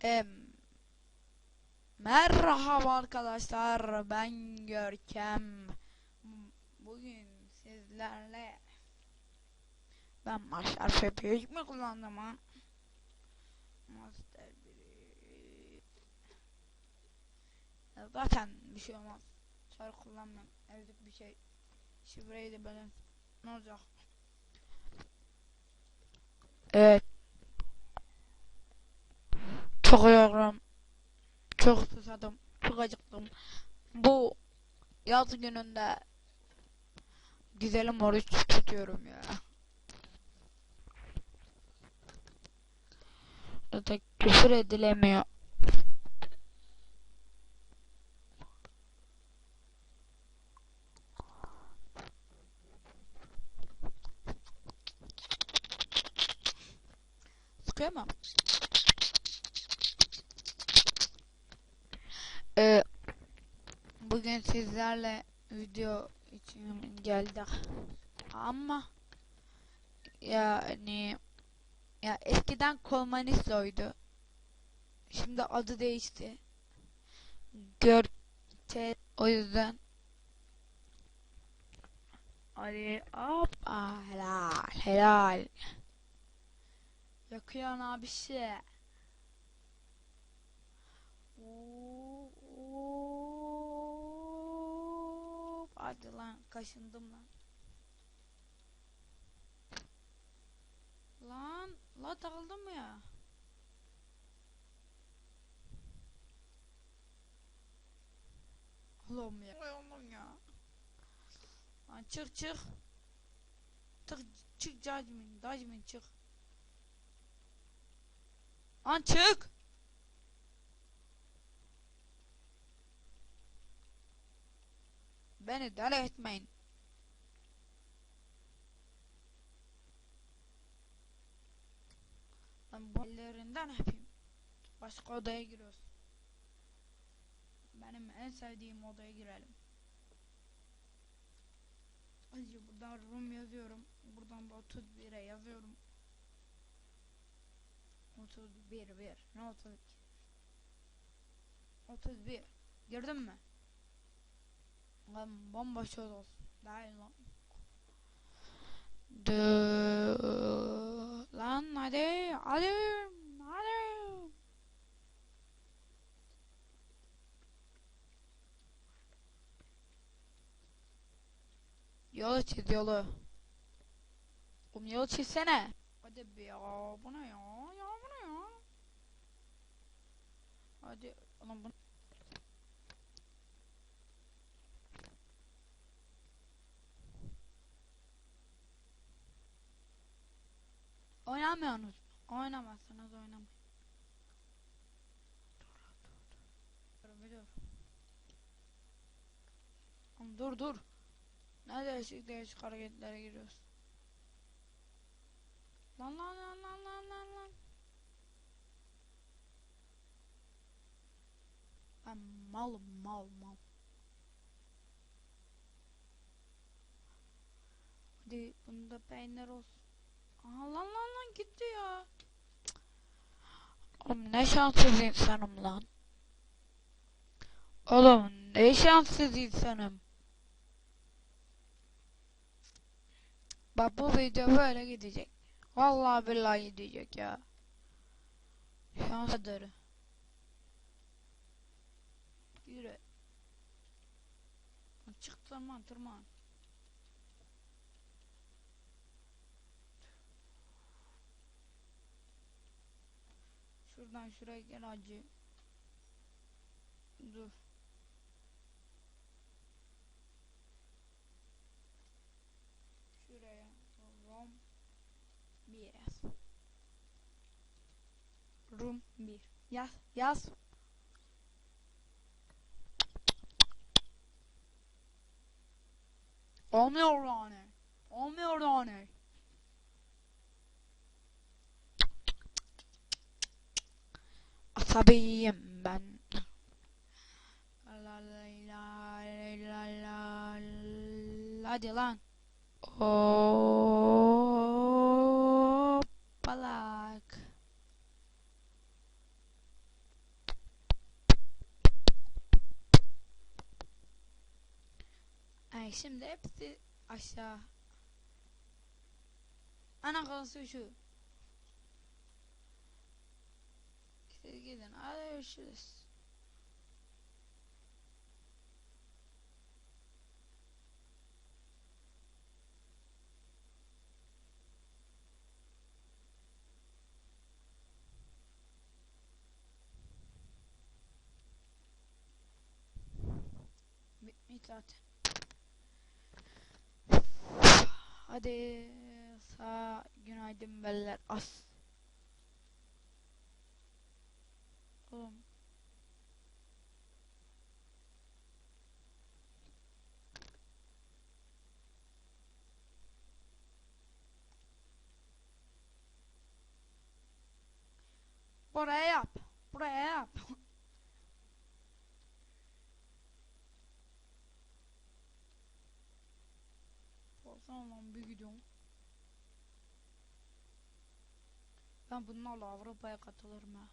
Em, merhaba arkadaşlar ben Görkem. Bugün sizlerle ben Master F mi kullandım ha? Master 1'i Ya Zaten bir şey olmaz. Çar kullanmam. Evde bir şey. Şifreyi de böyle ne olacak? Evet. Çok yorgunum. Çok susadım. Çok acıktım. Bu yaz gününde güzelim oruç tutuyorum ya. Zaten küfür edilemiyor. Sıkıyor mu? Ee, bugün sizlerle video için geldik. Ama yani ya eskiden Kolmanisto'ydu. Şimdi adı değişti. Görte o yüzden Hadi hop helal helal Yakıyorsun abi şey. Hop, Hadi lan kaşındım lan. Lan la takıldım ya? Allah'ım ya. Allah'ım ya. Lan çık çık. Çık çık judgment. Judgment çık. Lan çık. Beni deli etmeyin. Ben bu ellerinden öpeyim. Başka odaya giriyoruz. Benim en sevdiğim odaya girelim. Acı buradan room yazıyorum. Buradan da 31'e yazıyorum. 31 1 ne 32 31 Gördün mü? Lan bomboş oda olsun. Daha iyi lan. Dö lan hadi hadi hadi. Yolu çiz yolu. Oğlum yolu çizsene. Hadi be ya bu ne ya ya bu ne ya. Hadi ulan bu Oynamıyorsunuz. Oynamazsınız oynamayın. Dur dur. Oğlum dur dur. Ne değişik değişik hareketlere giriyoruz. Lan lan lan lan lan lan lan. Ben malım mal mal. Hadi bunda peynir olsun. Aha lan lan lan gitti ya. Oğlum ne şanssız insanım lan. Oğlum ne şanssız insanım. Bak bu video böyle gidecek. Vallahi billahi gidecek ya. Şansıdır. Yürü. Çık tırman tırman. Şuradan şuraya gel hacı. Dur. Şuraya. Rom 1 yaz. Rum 1. Yaz. Yaz. Olmuyor yani. Olmuyor yani. Tabiyim ben. la la la la Hadi lan. Hoppalak. Ay şimdi hepsi aşağı. Ana kalası şu. Siz gidin. Hadi görüşürüz. Bitmiş zaten. Hadi sağ günaydın beller as. Oğlum. Buraya yap. Buraya yap. Baksana lan bir gidiyorum. Ben bunlarla Avrupa'ya katılırım ha.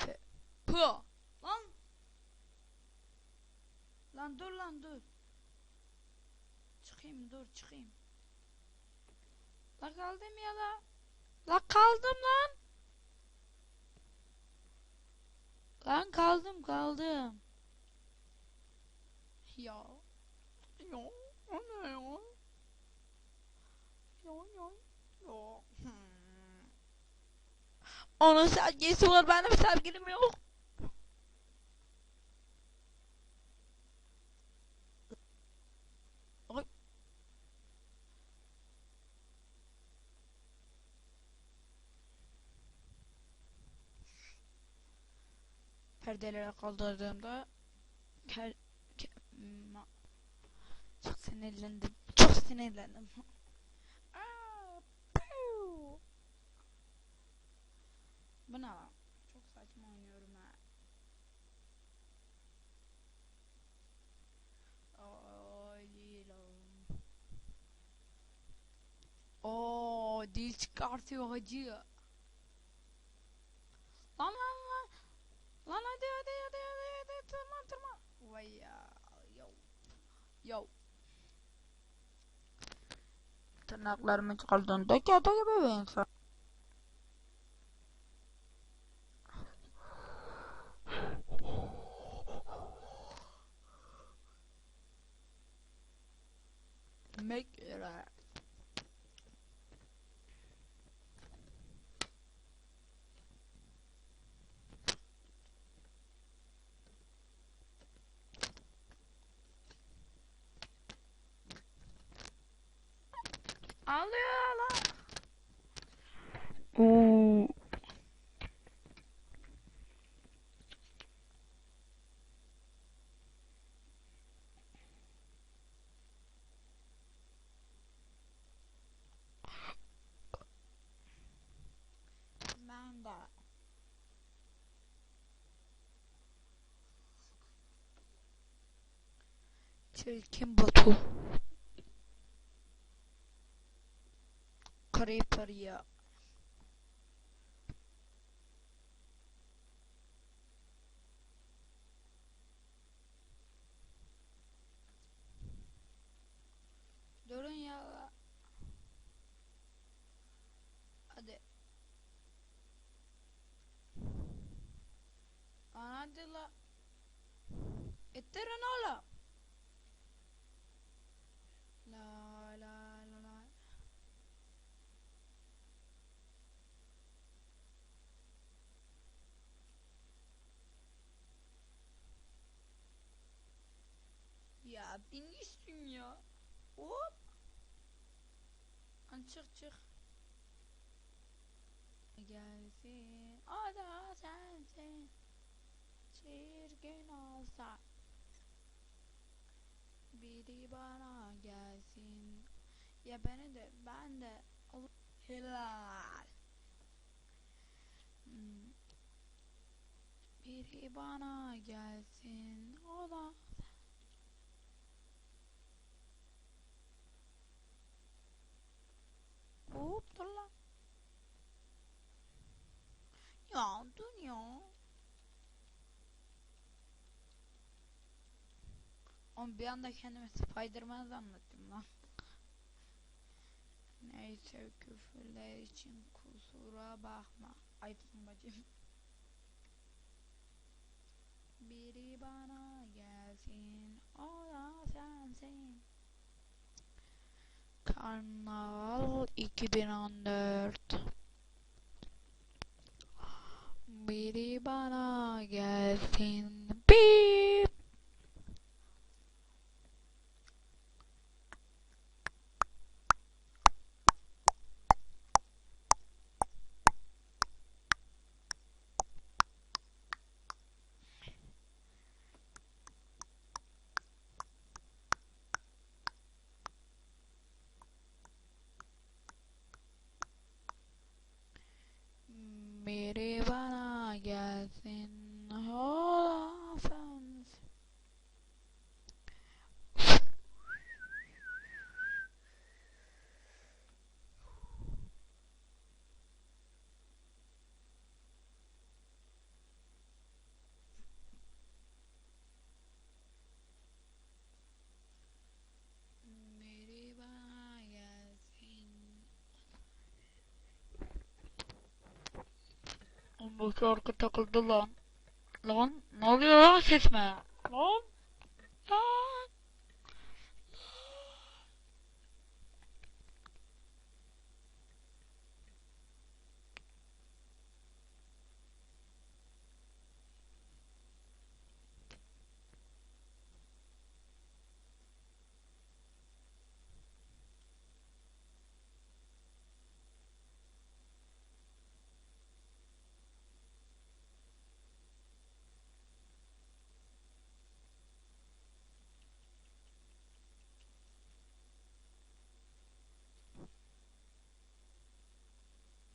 P. P. Lan. Lan dur lan dur. Çıkayım dur çıkayım. La kaldım ya la. La kaldım lan. Lan kaldım kaldım. Ya. Ya. O ne ya? Ya ya. Ya. Onun sevgilisi var benim sevgilim yok. Perdeleri kaldırdığımda ker, ke- ma- çok sinirlendim. Çok sinirlendim. Aa, piu. Bu ne? Çok saçma oynuyorum ha. Oo dil çıkartıyor hacı. Lan lan lan. Lan hadi hadi hadi hadi hadi tırman tırman. Vay ya. Yo. Yo. Tırnaklarımı çıkardığında kağıda gibi bir insan. Make it. Çirkin Batu. Creeper. Durun ya. Hadi. Lan hadi la. İttirin oğlum. La la la la. Gitsin ya. Hop. Lan çık çık. Gelsin. O da sensin. Çirkin olsa. Biri bana gelsin. Ya beni de ben de ol- helal. Hmm. Biri bana gelsin. O da Hop dur lan. Ya dur ya. Oğlum bir anda kendime Spiderman zannettim lan. Neyse küfürler için kusura bakma. Ayıpsın bacım. Biri bana gelsin, o da sensin. Karnaval 2014 Biri bana gelsin. Bip. Biri bana gelsin. O da sensin. Biri bana gelsin. Bu şarkı takıldı lan. Lan ne oluyor lan sesime? Lan. Aa!